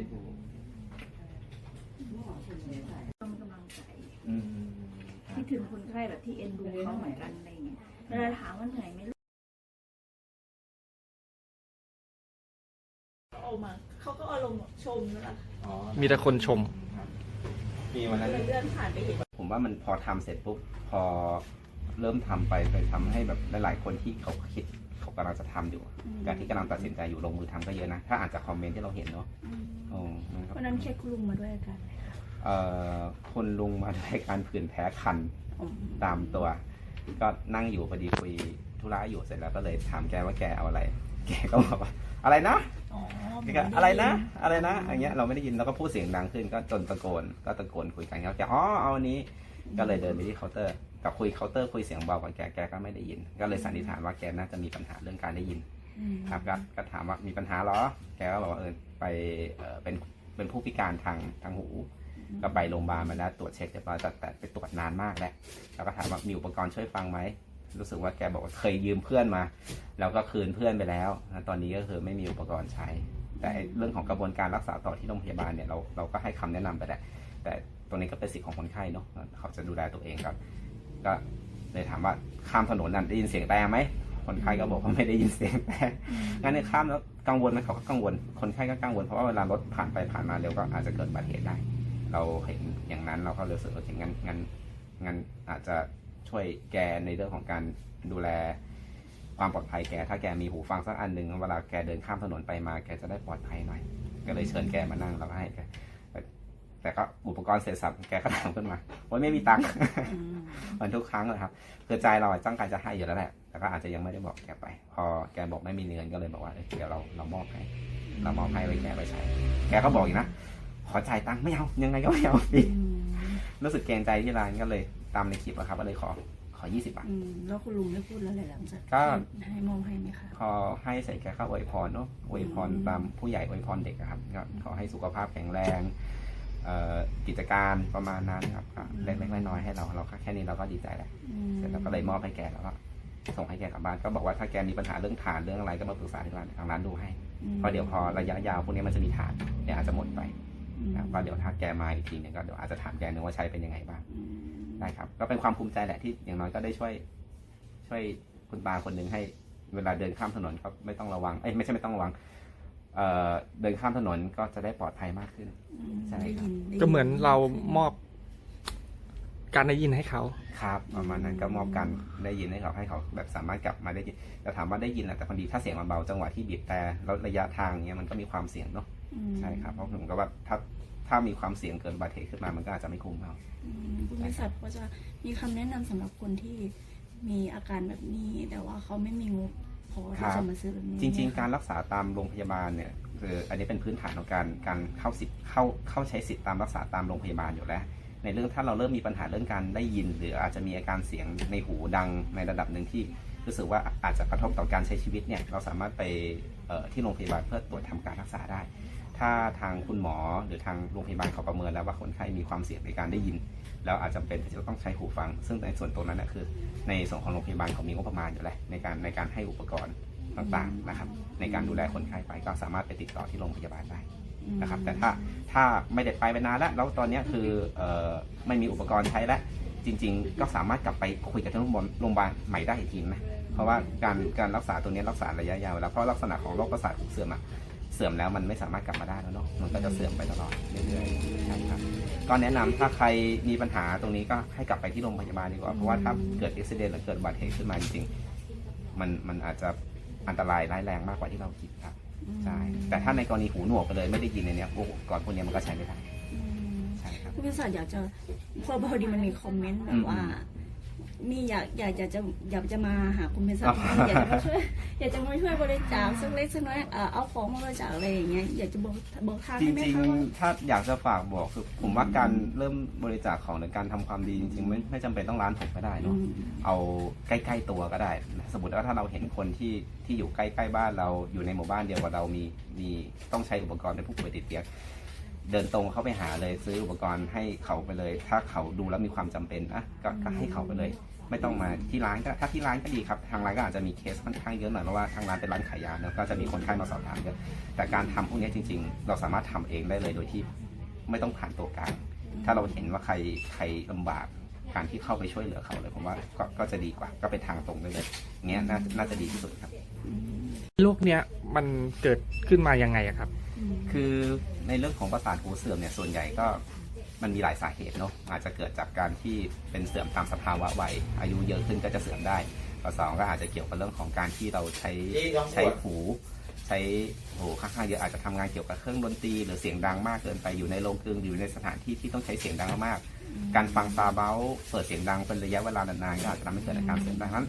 ได้ดูต้องกำลังใจอืมคิดถึงคนไข้แบบที่เอ็นดูเขาเหมือนกันอะไรเงี้ยเวลาถามว่าเหนื่อยไหมลูกออกมาเขาก็อารมณ์ชมนะคะอ๋มีแต่คนชม มีวันนั้นเลื่อนผ่านไปเห็น ผมว่ามันพอทำเสร็จปุ๊บพอเริ่มทำไปไปทำให้แบบหลายๆคนที่เขาคิด เขากำลังจะทำอยู่การที่กำลังตัดสินใจอยู่ลงมือทำก็เยอะนะ ถ้าอ่านจากคอมเมนต์ที่เราเห็นเนาะโอ้นะครับวันนั้นเช็คคุณลุงมาด้วยอากันไหมคะเอ่อคนลุงมาด้วยการผื่นแพ้คันอืมตามตัว ก็นั่งอยู่พอดีคุยธุระอยู่เสร็จแล้วก็เลยถามแกว่าแกเอาอะไร แกก็บอกว่า อะไรนะอ๋อแกก็อะไรนะ อะไรนะอย่างเงี้ยเราไม่ได้ยินเราก็พูดเสียงดังขึ้นก็จนตะโกนก็ตะโกนคุยกันแล้วแกอ๋อเอาอันนี้ ก็เลยเดินไปที่เคาน์เตอร์ กับคุยเคาน์เตอร์คุยเสียงเบากับแกแกก็ไม่ได้ยิน ก็เลยสันนิษฐานว่าแกน่าจะมีปัญหาเรื่องการได้ยินอืมครับก็ก็ถามว่ามีปัญหาเหรอ แกก็บอกว่าเออไปเออเป็นเป็นผู้พิการทางทางหู ก็ไปโรงพยาบาลมาแล้วตรวจเช็คเรียบร้อยแต่แต่ไปตรวจนานมากแล้วแล้วก็ถามว่ามีอุปกรณ์ช่วยฟังไหมรู้สึกว่าแกบอกว่าเคยยืมเพื่อนมา แล้วก็คืนเพื่อนไปแล้วนะตอนนี้ก็คือไม่มีอุปกรณ์ใช้ แต่ไอ้เรื่องของกระบวนการรักษาต่อที่โรงพยาบาลเนี่ยเราเราก็ให้คำแนะนำไปแหละแต่ตรงนี้ก็เป็นสิทธิ์ของคนไข้เนาะเขาจะดูแลตัวเองครับ ก็เลยถามว่าข้ามถนนนั้นได้ยินเสียงแต่ไหมคนไข้ก็บอกว่าไม่ได้ยินเสียงแต่งั้นเนี่ยข้ามแล้วกังวลไหมเขาก็กังวล คนไข้ก็กังวลเพราะว่าเวลารถผ่านไปผ่านมาเร็วก็อาจจะเกิดอุบัติเหตุได้ เราเห็นอย่างนั้นเราก็เลยรู้สึกว่างั้นงั้นงั้นอาจจะช่วยแกในเรื่องของการดูแลความปลอดภัยแก ถ้าแกมีหูฟังสักอันหนึ่งเวลาแกเดินข้ามถนนไปมาแกจะได้ปลอดภัยหน่อย ก็เลยเชิญแกมานั่งแล้วก็ให้แก แต่แต่ก็อุปกรณ์เสร็จสับแกก็ถามขึ้นมาว่าไม่มีตังค์อืมเหมือนทุกครั้งเลยครับคือใจเราอะตั้งใจจะให้อยู่แล้วแหละแต่ก็อาจจะยังไม่ได้บอกแกไป พอแกบอกไม่มีเงินก็เลยบอกว่าเอ้ยเดี๋ยวเราเรามอบให้เรามอบให้ไว้แกไปใช้ แกก็บอกอีกนะขอจ่ายตังค์ไม่เอายังไงก็ไม่เอาฟรีอืมรู้สึกเกรงใจที่ร้านก็เลยตามในคลิปอะครับก็เลยขอขอ20บาทอืมแล้วคุณลุงได้พูดอะไรหลังจากก็ให้มองให้ไหมคะพอให้เสร็จแกก็อวยพรเนาะอวยพรอืมตามผู้ใหญ่อวยพรเด็กอะครับก็ขอให้สุขภาพแข็งแรงเอ่อ กิจการประมาณนั้นครับก็เล็กๆน้อยๆให้เราเราก็แค่นี้เราก็ดีใจแล้วอืมเสร็จแล้วก็เลยมอบให้แกแล้วก็ส่งให้แกกลับบ้านก็บอกว่าถ้าแกมีปัญหาเรื่องฐานเรื่องอะไรก็มาปรึกษาที่ร้านทางร้านดูให้เพราะเดี๋ยวพอระยะยาวพวกนี้มันจะมีฐานเดี๋ยวอาจจะหมดไปอืมนะครับก็เดี๋ยวถ้าแกมาอีกทีหนึงก็เดี๋ยวอาจจะถามแกนึงว่าใช้เป็นยังไงบ้างอืมได้ครับ ก็เป็นความภูมิใจแหละที่อย่างน้อยก็ได้ช่วย ช่วยคุณตาคนหนึ่งให้ เวลาเดินข้ามถนนก็ไม่ต้องระวังเอ้ยไม่ใช่ไม่ต้องระวัง เอ่อเดินข้ามถนนก็จะได้ปลอดภัยมากขึ้น ใช่ได้ครับ ยินได้ยิก็เหมือนเรามอบการได้ยินให้เขา ครับประมาณนั้นก็มอบกันได้ยินให้เขาให้เขาแบบสามารถกลับมาได้ยินแต่ถามว่าได้ยินแหละแต่บางทีถ้าเสียงมันเบาจังหวะที่บีบแต่แล้วระยะทางเนี้ยมันก็มีความเสี่ยงเนาะอืมใช่ครับเพราะผมก็ว่าถ้าถ้ามีความเสี่ยงเกินอุบัติเหตุขึ้นมามันก็อาจจะไม่คุ้มเอาอืมคุณบริษัทก็จะมีคำแนะนำสำหรับคนที่มีอาการแบบนี้ แต่ว่าเขาไม่มีงบ พอที่จะมาซื้อแบบนี้จริงไหมๆการรักษาตามโรงพยาบาลเนี่ยคืออันนี้เป็นพื้นฐานของการการเข้าสิทธิ์เข้าเข้าใช้สิทธิ์ตามรักษาตามโรงพยาบาลอยู่แล้ว ในเรื่องถ้าเราเริ่มมีปัญหาเรื่องการได้ยิน หรืออาจจะมีอาการเสียงในหูดังในระดับหนึ่งที่รู้สึกว่าอาจจะกระทบต่อการใช้ชีวิตเนี่ยเราสามารถไปเอ่อที่โรงพยาบาลเพื่อตรวจทำการรักษาได้ ถ้าทางคุณหมอหรือทางโรงพยาบาลเขาประเมินแล้วว่าคนไข้มีความเสี่ยงในการได้ยิน แล้วอาจจะเป็นที่จะต้องใช้หูฟัง ซึ่งในส่วนตรงนั้นนะคือ ในส่วนของโรงพยาบาลเขามีงบประมาณอยู่แล้วในการในการให้อุปกรณ์ต่างๆนะครับ ในการดูแลคนไข้ไปก็สามารถไปติดต่อที่โรงพยาบาลได้นะครับ แต่ถ้าถ้าไม่ได้ไปไปนานแล้วแล้วตอนนี้คืออไม่มีอุปกรณ์ใช้แล้วจริง ๆ ก็สามารถกลับไปคุยกับที่โรงโรงพยาบาลใหม่ได้อีกทีนะเพราะว่าการการรักษาตัวนี้รักษาระยะยาวแล้วเพราะลักษณะของโรคประสาทหูเสื่อมอะเสื่อมแล้วมันไม่สามารถกลับมาได้แล้วเนาะมันก็จะเสื่อมไปตลอดเรื่อยๆใช่ครับ ก็แนะนำถ้าใครมีปัญหาตรงนี้ก็ให้กลับไปที่โรงพยาบาลดีกว่าเพราะว่าถ้าเกิดอุบิเหตุหรือเกิดอุบัติเหตุขึ้นมาจริงๆมันมันอาจจะอันตรายร้ายแรงมากกว่าที่เราคิดครับใช่แต่ถ้าในกรณีหูหนวกไปเลยไม่ได้ยินในเนี้ยอุปกรณ์พวกเนี้ยมันก็ใช้ไม่ได้อืมใช่ครับคุณบริษัทอยากจะพอพอดีมันมีคอมเมนต์แบบว่า มีอยากอยากอยากจะอยากจะมาหาคุณบริษัทอ๋ออยากจะมาช่วยอยากจะมาช่วยบริจาคสักเล็กสักน้อยเอ่อเอาของมาบริจาคอะไรอย่างเงี้ยอยากจะบอกบอกทางจได้ไหมริงคะว่าๆ ถ้าอยากจะฝากบอกคือผมว่าการเริ่มบริจาคของหรือการทำความดีจริงๆไม่ไม่จำเป็นต้องร้านผมก็ได้เนาะเอาใกล้ๆตัวก็ได้นะสมมติว่าถ้าเราเห็นคนที่ที่อยู่ใกล้ๆบ้านเราอยู่ในหมู่บ้านเดียวกับเรามีมีต้องใช้อุปกรณ์เป็นผู้ป่วยติดเตียง เดินตรงเข้าไปหาเลยซื้ออุปกรณ์ให้เขาไปเลย ถ้าเขาดูแล้วมีความจำเป็นนะก็ก็ให้เขาไปเลย ไม่ต้องมาที่ร้านก็ถ้าที่ร้านก็ดีครับทางร้านก็อาจจะมีเคสค่อนข้างเยอะหน่อยเพราะว่าทางร้านเป็นร้านขายยาเนอะก็จะมีคนไข้มาสอบถามเยอะแต่การทำพวกนี้จริง ๆ เราสามารถทำเองได้เลยโดยที่ไม่ต้องผ่านตัวกลางถ้าเราเห็นว่าใครใครลำบากการที่เข้าไปช่วยเหลือเขาเลยผมว่าก็ก็จะดีกว่า ก็เป็นทางตรงได้เลยเงี้ยน่าน่าจะดีที่สุดครับอืมโรคเนี้ยมันเกิดขึ้นมายังไงอะครับอืม คือในเรื่องของประสาทหูเสื่อมเนี่ยส่วนใหญ่ก็มันมีหลายสาเหตุเนาะอาจจะเกิดจากการที่เป็นเสื่อมตามสภาวะวัยอายุเยอะขึ้นก็จะเสื่อมได้ข้อสองก็อาจจะเกี่ยวกับเรื่องของการที่เราใช้ใช้หูใช้โอ้โหค่อนข้างเยอะอาจจะทำงานเกี่ยวกับเครื่องดนตรีหรือเสียงดังมากเกินไปอยู่ในโรงกลึงอยู่ในสถานที่ที่ต้องใช้เสียงดังมากๆการฟังซาเบาเปิดเสียงดังเป็นระยะเวลานานๆก็อาจจะทำให้เกิดอาการเสียงดังนั้น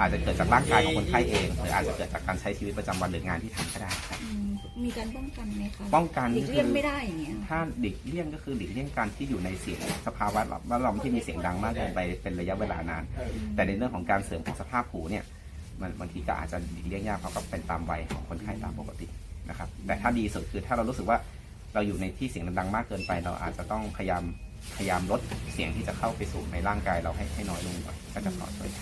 อาจจะเกิดจากร่างกายของคนไข้เอง หรืออาจจะเกิดจากการใช้ชีวิตประจำวันหรืองานที่ทำก็ได้ครับอืมมีการป้องกันไหมคะป้องกันหลีกเลี่ยงไม่ได้อย่างเงี้ย ถ้าหลีกเลี่ยงก็คือหลีกเลี่ยงการที่อยู่ในเสียงสภาวะแวดล้อมที่มีเสียงดังมากเกินไปเป็นระยะเวลานาน แต่ในเรื่องของการเสื่อมของสภาพหูเนี่ยมันบางทีก็อาจจะหลีกเลี่ยงยากเพราะก็เป็นตามวัยของคนไข้ตามปกตินะครับ แต่ถ้าดีสุดคือถ้าเรารู้สึกว่าเราอยู่ในที่เสียงดังมากเกินไป เราอาจจะต้องพยายามพยายามลดเสียงที่จะเข้าไปสู่ในร่างกายเราให้ให้น้อยลงก่อนก็จะพอช่วยได้